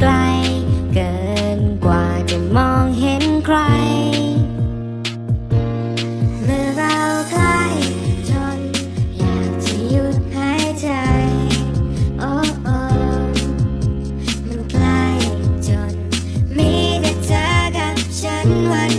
ไกล เกินกว่าจะมองเห็นใคร เมื่อเราใกล้จนอยากจะหยุดหายใจ โอ้มันใกล้จนมีแต่เธอกับฉันวัน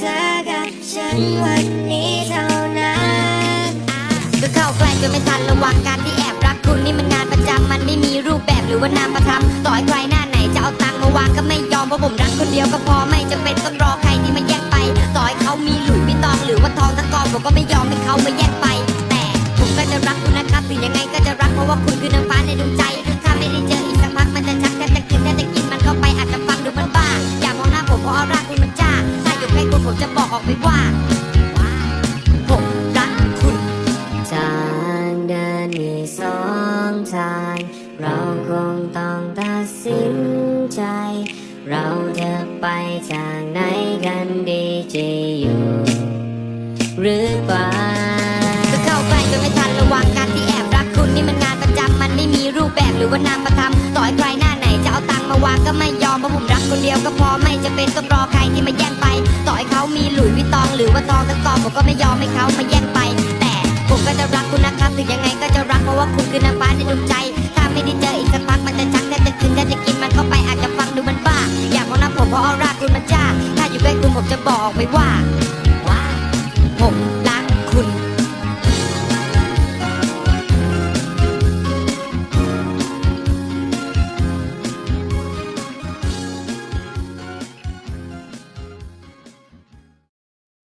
ธอกับฉันวันนี้เท่านั้นก็เข้าใกล้จนไม่ทันระวังการที่แอบรักคุณนี่มันงานประจำมันไม่มีรูปแบบหรือว่านามประทับต่อยใครหน้าไหนจะเอาตังค์มาวางก็ไม่ยอมเพราะผมรักคนเดียวก็พอไม่จำเป็นต้องรอใครที่มาแย่งไป ต่อยเขามีหลุยพี่ตองหรือว่าทองทั้งกองผมก็ไม่ยอมให้เขามาแย่งไป แต่ผมก็จะรักคุณนะครับถึงยังไงก็จะรักเพราะว่าคุณคือน้ำฟ้าในดวงใจ ทาง เราคงต้องตัดสินใจ เราจะไปทางไหนกันดีจะอยู่หรือไปก็เข้าใกล้จนไม่ทันระวังการที่แอบรักคุณนี่มันงานประจำมันไม่มีรูปแบบหรือว่านามธรรมต่อให้ใครหน้าไหนจะเอาตังมาวางก็ไม่ยอมเพราะผมรักคนเดียวก็พอไม่จะเป็นต้องรอใครที่มาแย่งไป ต่อให้เขามีหลุยวิตอง หรือว่าทองทั้งกองผมก็ไม่ยอมให้เขามาแย่งไป แต่ผมก็จะรักคุณนะ ว่าคุณคือ นางฟ้าในดวงใจ ถ้าไม่ได้เจออีกสักพักมันจะชักแต่จะคืนแต่จะกินมันเข้าไปอาจจะฟังดูมันบ้า อยากมองหน้าผมเพราะออร่าคุณมันจ้า ถ้าอยู่ใกล้คุณผมจะบอกไปว่า